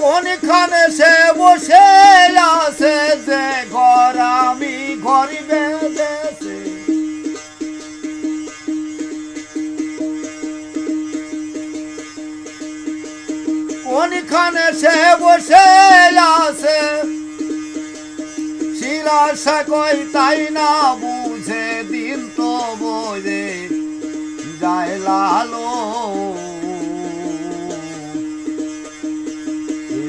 কোনখানে সে বসে আছে যে ঘর আমি ঘর বেঁধেছে? কোনখানে সে বসে আছে? শিলাসা কই তাই না বুঝে যায় লালো।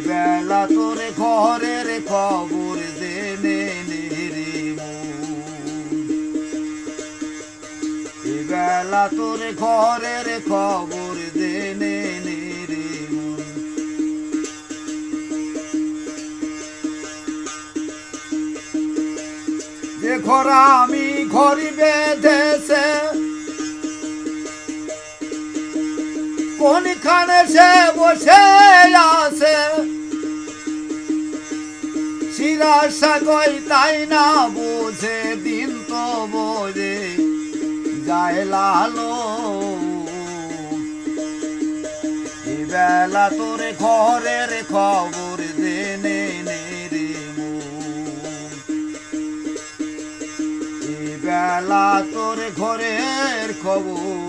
বেলা তোর ঘরের খবর দেনে রে বেলা তোর ঘরের খবর দেনে রে যে ঘরা আমি কোনখানে সে বসে আছে শিরাশা কই তাই না বোঝে দিন তো বোঝে যায় লালো বেলা তোর ঘরের খবর দেনে নে রে মন। বেলা তোর ঘরের খবর জেনে